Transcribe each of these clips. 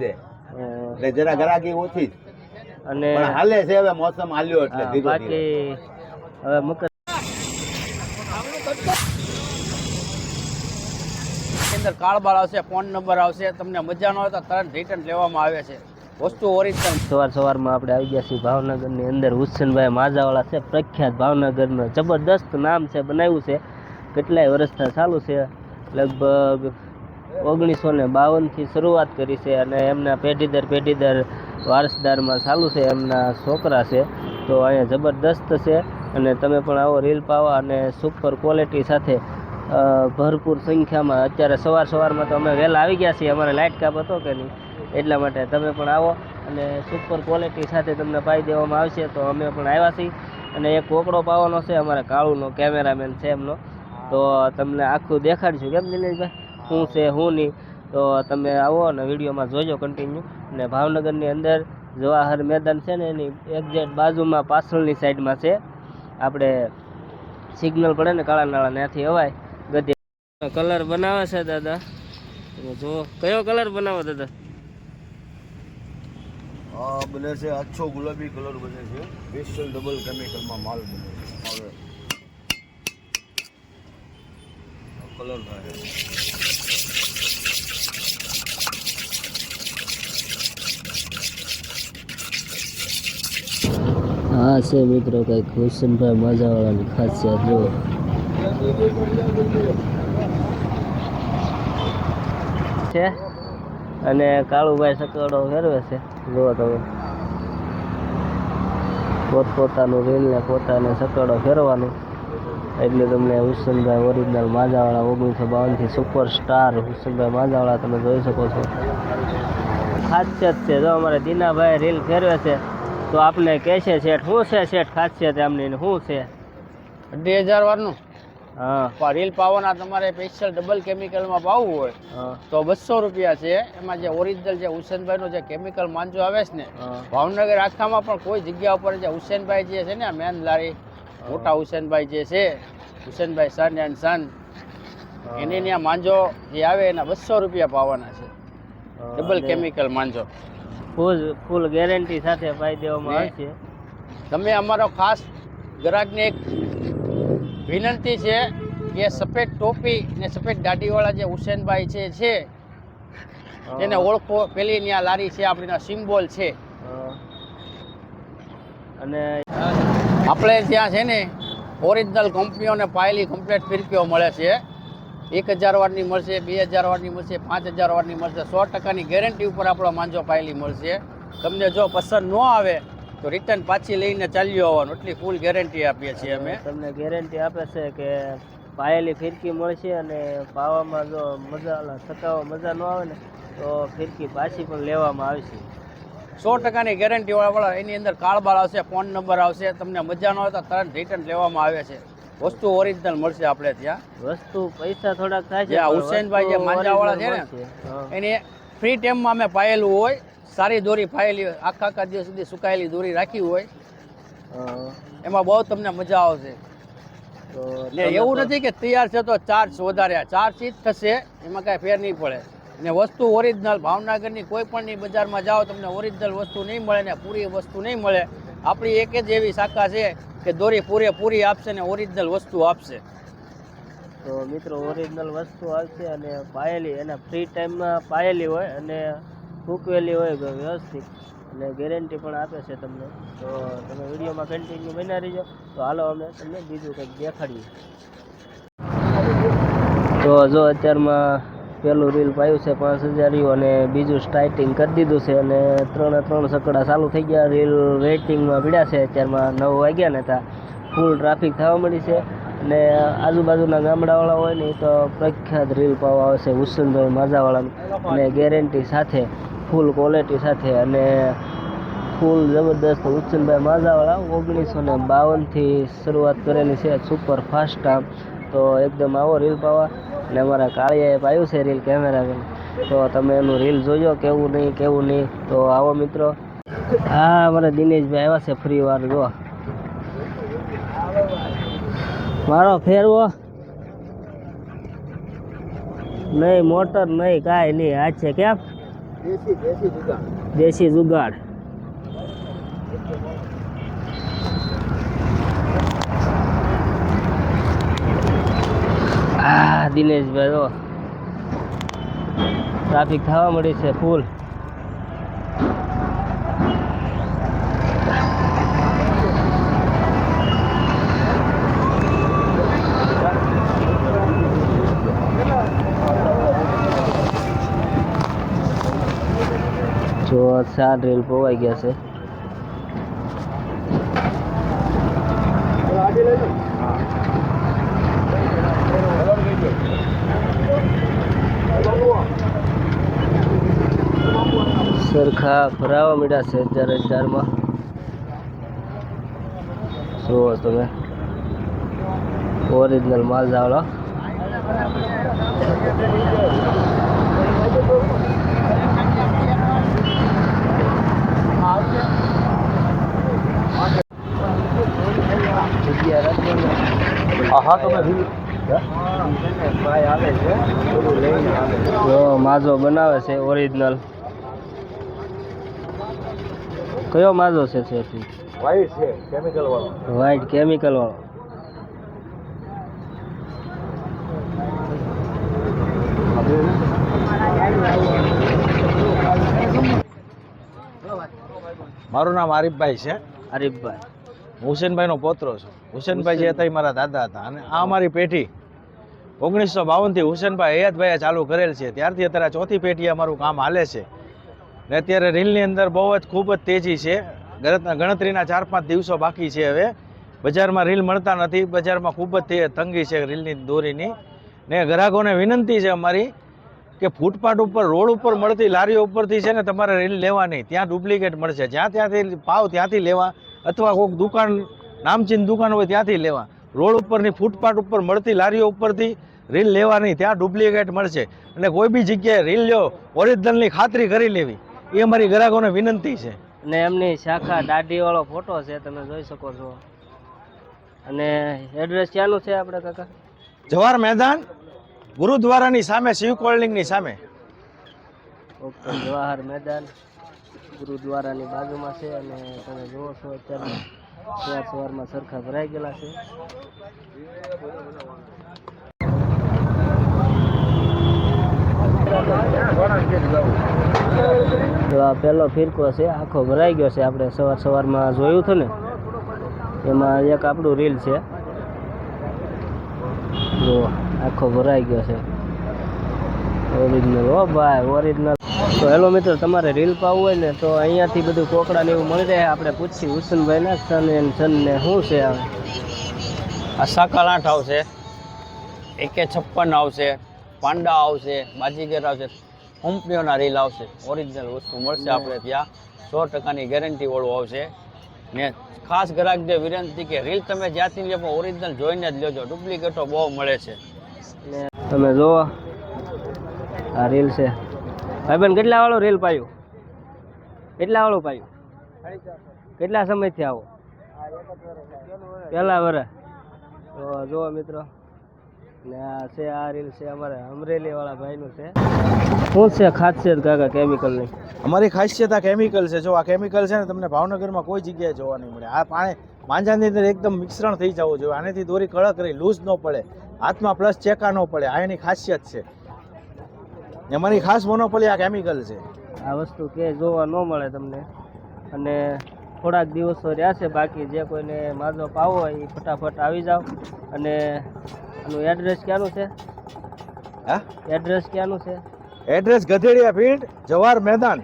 છે. એટલે જરા ગરાકી ઓછી જ. અને હાલે છે હવે મોસમ હાલ્યો એટલે ધીરે ધીરે. હવે મુકત અંદર કાળબાળ આવશે ફોન નંબર આવશે તમને મજા ન હોય તો તરત રિટર્ન લેવામાં આવે છે. વસ્તુ ઓરિજિનલ સવાર સવારમાં આપણે આવી ગયા છીએ ભાવનગરની અંદર. હુસેનભાઈ માજાવાળા છે પ્રખ્યાત ભાવનગરનું જબરદસ્ત નામ છે બનાવ્યું છે. કેટલાય વર્ષથી ચાલુ છે. લગભગ ઓગણીસો ને બાવનથી શરૂઆત કરી છે અને એમના પેઢી દર પેઢી દર વારસદારમાં ચાલુ છે, એમના છોકરા છે. તો અહીંયા જબરદસ્ત છે અને તમે પણ આવો રીલ પાવા અને સુપર ક્વોલિટી સાથે ભરપૂર સંખ્યામાં અત્યારે સવાર સવારમાં તો અમે વહેલા આવી ગયા છીએ, અમારે લાઇટ કાપ હતો કે નહીં? એટલા માટે તમે પણ આવો અને સુપર ક્વોલિટી સાથે તમને પાઈ દેવામાં આવશે તો અમે પણ આવ્યા છીએ. અને એક કોકડો પાવાનો છે, અમારા કાળુનો કેમેરામેન છે એમનો. તો તમને આખું દેખાડશું, કેમ દિનેશભાઈ શું છે શું નહીં તો તમે આવો અને વિડીયોમાં જોજો કન્ટિન્યુ અને ભાવનગરની અંદર જવાહર મેદાન છે ને, એની એક્ઝેક્ટ બાજુમાં પાછળની સાઈડમાં છે. આપણે સિગ્નલ પડે ને કાળા નાળા, ત્યાંથી અવાય ગધી કલર બનાવે છે દાદા. જુઓ કયો કલર બનાવો દાદા? આ બને છે, આછો ગુલાબી કલર બને છે. સ્પેશિયલ ડબલ કેમિકલમાં માલ બને છે. કલર થાય. હા, છે મિત્રો કંઈક હુસનભાઈ મજાવાળાની ખાસિયત, જો. છે? અને કાળુભાઈ સકડો ફેરવે છે? જુઓ તમે. પોતપોતાનું રીલને પોતાને સકડો ફેરવાનું. એટલે તમને હુસનભાઈ ઓરિજિનલ માજાવાળા ઓગણીસો બાવનથી સુપર સ્ટાર હુસનભાઈ માજાવાળા તમે જોઈ શકો છો. ખાસિયત છે, જો અમારે દીનાભાઈ રીલ ફેરવે છે. તો આપને કહે છે શેઠ શું છે શેઠ ખાસિયત એમની ને શું છે? અઢી હજાર વારનું? હા. રીલ પાવાના તમારે સ્પેશિયલ ડબલ કેમિકલમાં પાવવું હોય તો બસો રૂપિયા છે. એમાં જે ઓરિજિનલ જે હુસેનભાઈનો જે કેમિકલ માંજો આવે છે ને ભાવનગર આખામાં પણ કોઈ જગ્યા ઉપર જે હુસેનભાઈ જે છે ને મેન લારી મોટા હુસેનભાઈ જે છે હુસેનભાઈ સન એન્ડ સન એની ત્યાં માંજો જે આવે એના બસો રૂપિયા પાવાના છે. ડબલ કેમિકલ માંજો. ફૂલ ફૂલ ગેરંટી સાથે પાઈ દેવામાં? આવશે. તમે અમારો ખાસ ગ્રાહકને એક વિનંતી છે કે સફેદ ટોપી ને સફેદ દાઢીવાળા જે હુસેનભાઈ છે છે એને ઓળખો. પેલી ત્યાં લારી છે આપણીના સિમ્બોલ છે. અને આપણે ત્યાં છે ને ઓરિજિનલ કંપનીઓને પાયેલી કમ્પ્લેટ ફિરકીઓ મળે છે. એક હજાર વારની મળશે બે હજાર વારની મળશે પાંચ હજાર વારની મળશે. સો ટકાની ગેરંટી ઉપર આપણો માંજો પાયેલી મળશે. તમને જો પસંદ ન આવે તો રિટર્ન પાછી લઈને ચાલ્યો આવવાનું. એટલી ફૂલ ગેરંટી આપીએ છીએ અમે. તમને ગેરંટી આપે છે કે પાયેલી ફિરકી મળશે અને પાવામાં જો મજા થતા મજા ન આવે ને તો ફિરકી પાછી પણ લેવામાં આવશે. સો ટકાની ગેરંટી વાળા એની અંદર કાળબાળ આવશે ફોન નંબર આવશે. તમને મજા ન આવે તો તરત રિટર્ન લેવામાં આવે છે. વસ્તુ ઓરિજિનલ મળશે આપણે ત્યાં. વસ્તુ પૈસા થોડાક થાય છે પણ હુસેનભાઈ જે માંજાવાળા છે ને. એને ફ્રી ટાઈમમાં અમે પાયેલું હોય સારી દોરી પાયેલી હોય આખા આખા દિવસ સુધી સુકાયેલી દોરી રાખી હોય એમાં બહુ તમને મજા આવશે. તો ને એવું નથી કે તૈયાર છે તો ચાર્જ વધારે ચાર્જ જ થશે એમાં કાંઈ ફેર નહીં પડે. ને વસ્તુ ઓરિજિનલ ભાવનગરની કોઈ પણની બજારમાં જાઓ તમને ઓરિજિનલ વસ્તુ નહીં મળે ને પૂરી વસ્તુ નહીં મળે. આપણી એક જ એવી શાખા છે કે દોરી પૂરેપૂરી આપશે ને ઓરિજિનલ વસ્તુ આપશે. તો મિત્રો ઓરિજિનલ વસ્તુ આવશે અને પાયેલી, એના ફ્રી ટાઈમમાં પાયેલી હોય અને સૂકવેલી હોય વ્યવસ્થિત અને ગેરંટી પણ આપે છે તમને. તો તમે વિડીયોમાં કન્ટિન્યુ બના રહીજો. તો હાલો અમે તમને બીજું કંઈક દેખાડીએ. તો જો અત્યારમાં પેલું રીલ પાયું છે પાંચ હજારિયું અને બીજું સ્ટાર્ટિંગ કરી દીધું છે અને ત્રણે ત્રણ સકડા ચાલુ થઈ ગયા. રીલ રેટિંગમાં પીડ્યા છે. અત્યારમાં નવ વાગ્યા ને ત્યાં ફૂલ ટ્રાફિક થવા મળી છે. અને આજુબાજુના ગામડાવાળા હોય ને તો પ્રખ્યાત રીલ પાવા છે હુસનભાઈ માજાવાળાનું. અને ગેરંટી સાથે ફૂલ ક્વોલિટી સાથે અને ફૂલ જબરદસ્ત હુસનભાઈ માજાવાળા ઓગણીસો ને બાવનથી શરૂઆત કરેલી છે. સુપર ફાસ્ટ આમ. તો એકદમ આવો રીલ પાવા. અને અમારા કાળિયાએ પાયું છે રીલ કેમેરામેન તો તમે એનું રીલ જોજો કેવું નહીં કેવું નહીં. તો આવો મિત્રો. હા અમારા દિનેશભાઈ આવ્યા છે ફ્રી વાર જો. મારો ફેરવો. નહીં મોટર નહીં કાંઈ નહીં. આ છે કેમ? દેશી જુગાડ. આ દિનેશભાઈ જો ટ્રાફિક થવા મળી છે ફૂલ જો ચાર રેલ પોવાઈ ગયા છે. સરખા ભરાવા મીડા છે હજાર હજારમાં જુઓ તમે? ઓરિજિનલ માલ જગ્યા રાખીને હા તમે ભાઈ આવે છે બધું લઈને આવે જો માજો બનાવે છે ઓરિજિનલ કયો માજો છે સેઠી વ્હાઈટ છે કેમિકલ વાળો. વ્હાઈટ કેમિકલ વાળો. મારું નામ આરીફભાઈ છે. આરીફભાઈ. હુસેનભાઈનો પોતરો છું. હુસેનભાઈ જે હતા એ મારા દાદા હતા. અને આ અમારી પેઢી. ઓગણીસો બાવનથી હુસેનભાઈ હયાતભાઈએ ચાલુ કરેલ છે. ત્યારથી અત્યારે ચોથી પેઢી અમારું કામ હાલે છે. ને અત્યારે રીલની અંદર બહુ જ ખૂબ જ તેજી છે. ગણત- ગણતરીના ચાર પાંચ દિવસો બાકી છે હવે. બજારમાં રીલ મળતા નથી. બજારમાં ખૂબ જ તંગી છે રીલની દોરીની. ને ગ્રાહકોને વિનંતી છે અમારી કે ફૂટપાથ ઉપર, રોડ ઉપર મળતી લારીઓ ઉપરથી છે ને તમારે રીલ લેવાની. ત્યાં ડુપ્લિકેટ મળશે. જ્યાં ત્યાંથી પાવ ત્યાંથી લેવા અથવા કોઈક દુકાન, નામચીન દુકાન હોય ત્યાંથી લેવા. રોડ ઉપરની, ફૂટપાથ ઉપર મળતી લારીઓ ઉપરથી રીલ લેવાની. ત્યાં ડુપ્લિકેટ મળશે. અને કોઈ બી જગ્યાએ રીલ લ્યો, ઓરિજિનલની ખાતરી કરી લેવી. એ અમારી ગ્રાહકોને વિનંતી છે. અને એમની શાખા દાઢીવાળો ફોટો છે તમે જોઈ શકો છો. અને એડ્રેસ ક્યાંનું છે આપણે કાકા? જવાહર મેદાન ગુરુદ્વારાની સામે શિવ કોલ્ડિંગની સામે. ઓકે જવાહર મેદાન ગુરુદ્વારાની બાજુમાં છે અને તમે જુઓ છો અત્યારે સવાર સવારમાં સરખા ભરાઈ ગયેલા છે. તો આ પહેલો ફિરકો છે, આખો ભરાઈ ગયો છે. આપણે સવાર સવારમાં જોયું હતું ને, એમાં એક આપણું રીલ છે. જો, આખો ભરાઈ ગયો છે. ઓરિજિનલ હો ભાઈ ઓરિજિનલ તો હેલો મિત્રો, તમારે રીલ પાવું હોય ને, તો અહીંયાથી બધું કોકડા ને એવું મળી રહે. આપણે પૂછી હુસનભાઈ ના સન સન ને શું છે આ? આ આઠ આવશે. એકે છપ્પન આવશે. પાંડા આવશે, બાજીગર આવશે, કંપનીઓના રીલ આવશે. ઓરિજિનલ વસ્તુ મળશે આપણે ત્યાં. સો ટકાની ગેરંટીવાળું આવશે. ને ખાસ ગ્રાહક જે વિનંતી કે રીલ તમે જ્યાંથી લે પણ ઓરિજિનલ જોઈને જ લેજો. ડુપ્લિકેટો બહુ મળે છે. તમે જુઓ આ રીલ છે. ભાઈબંધ, કેટલા વાળું રીલ પાયું? કેટલા વાળું પાયું? કેટલા સમયથી આવો? પહેલા વરે તો જુઓ મિત્રો. ને આ છે આ રીલ છે અમારે અમરેલી વાળા ભાઈનું છે. શું છે ખાસિયત કાકા કેમિકલની અમારી ખાસિયત આ કેમિકલ છે. જો આ કેમિકલ છે ને તમને ભાવનગરમાં કોઈ જગ્યાએ જોવા નહીં મળે. આ પાણી માંજાની અંદર એકદમ મિશ્રણ થઈ જવું જોઈએ. આનેથી દોરી કડક રહી લૂઝ ન પડે. હાથમાં પ્લસ ચેકા ન પડે. આ એની ખાસિયત છે. અમારી ખાસ મોનોપોલી આ કેમિકલ છે. આ વસ્તુ કે જોવા ન મળે તમને. અને થોડાક દિવસો રહ્યા છે બાકી. જે કોઈને માજો પાવો હોય એ ફટાફટ આવી જાઓ. અને આનું એડ્રેસ ક્યાંનું છે? હા? એડ્રેસ ક્યાંનું છે? એડ્રેસ ગધેડિયા ફીલ્ડ જવાહર મેદાન.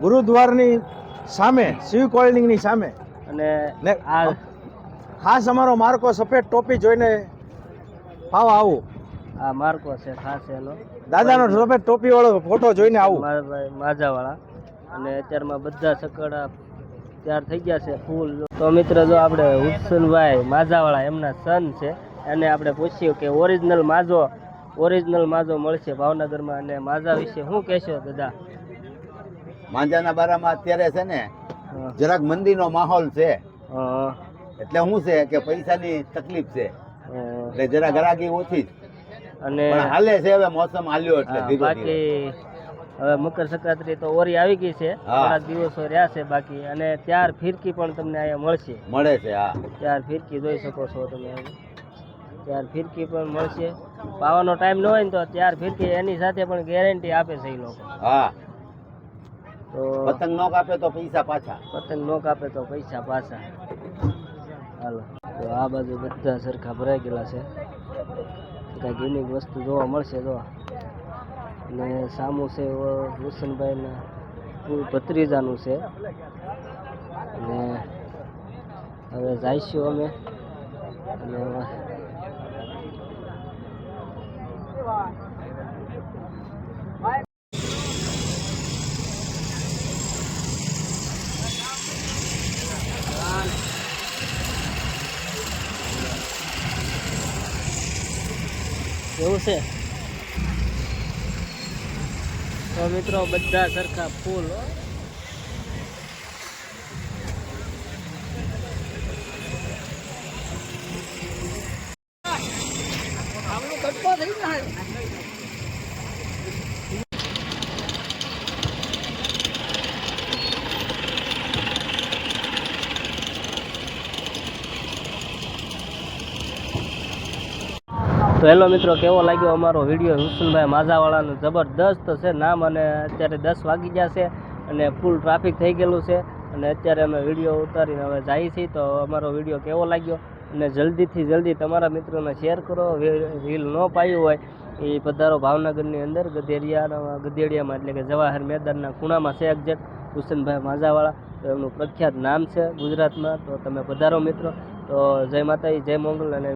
ગુરુદ્વારની સામે શિવ કોલોનીની સામે. અને આ ખાસ અમારો માર્કો સફેદ ટોપી જોઈને પાવા આવું. આ માર્કો છે ખાસ એનો. દાદાનો સફેદ ટોપી વાળો ફોટો જોઈને આવું. માજાવાળા. અને અત્યારમાં બધા સકડા તૈયાર થઈ ગયા છે ફૂલ. તો મિત્ર જો આપણે હુસનભાઈ માઝાવાળા એમના સન છે એને આપણે પૂછ્યું કે ઓરિજિનલ માઝો ઓરિજિનલ માઝો મળશે ભાવનગરમાં અને માઝા વિશે શું કહેશો દાદા? માંજાના બારામાં અત્યારે છે ને જરાક મંદીનો માહોલ છે. એટલે શું છે કે પૈસાની તકલીફ છે. એટલે જરા ગરાગી ઓછી અને હાલે છે હવે મોસમ હાલ્યો એટલે બાકી હવે મકર સંક્રાંતિ તો ઓરી આવી ગઈ છે. થોડા દિવસો રહ્યા છે બાકી. અને ત્યાર ફિરકી પણ તમને અહીંયા મળશે. મળે છે હા. ત્યાર ફિરકી જોઈ શકો છો તમે ત્યાર ફિરકી પણ મળશે. પાવાનો ટાઈમ ન હોય ને તો ત્યાર ફિરકી એની સાથે પણ ગેરંટી આપે છે એ લોકો. હા. તો પતંગ નો કાપે તો પૈસા પાછા. પતંગ નો કાપે તો પૈસા પાછા. હાલો. તો આ બાજુ બધા સરખા ભરાઈ ગયેલા છે. કાંઈક યુનિક વસ્તુ જોવા મળશે જો અને સામું છે હુસનભાઈના ભત્રીજાનું છે. અને હવે જઈશું અમે. અને એવું છે? તો મિત્રો બધા સરખા ફૂલ હો. તો હેલો મિત્રો, કેવો લાગ્યો અમારો વીડિયો? હુસનભાઈ માઝાવાળાનો જબરદસ્ત છે નામ અને અત્યારે દસ વાગી ગયા છે અને ફૂલ ટ્રાફિક થઈ ગયેલું છે અને અત્યારે અમે વીડિયો ઉતારીને હવે જઈએ છીએ. તો અમારો વીડિયો કેવો લાગ્યો? અને જલ્દીથી જલ્દી તમારા મિત્રોને શેર કરો. રીલ ન પાયું હોય એ પધારો ભાવનગરની અંદર, ગધેડિયાના, ગધેડિયામાં એટલે કે જવાહર મેદાનના ખૂણામાં છે એક્ઝેક્ટ હુસનભાઈ માઝાવાળા. તો એમનું પ્રખ્યાત નામ છે ગુજરાતમાં. તો તમે પધારો મિત્રો. તો જય માતાજી, જય મોગલ અને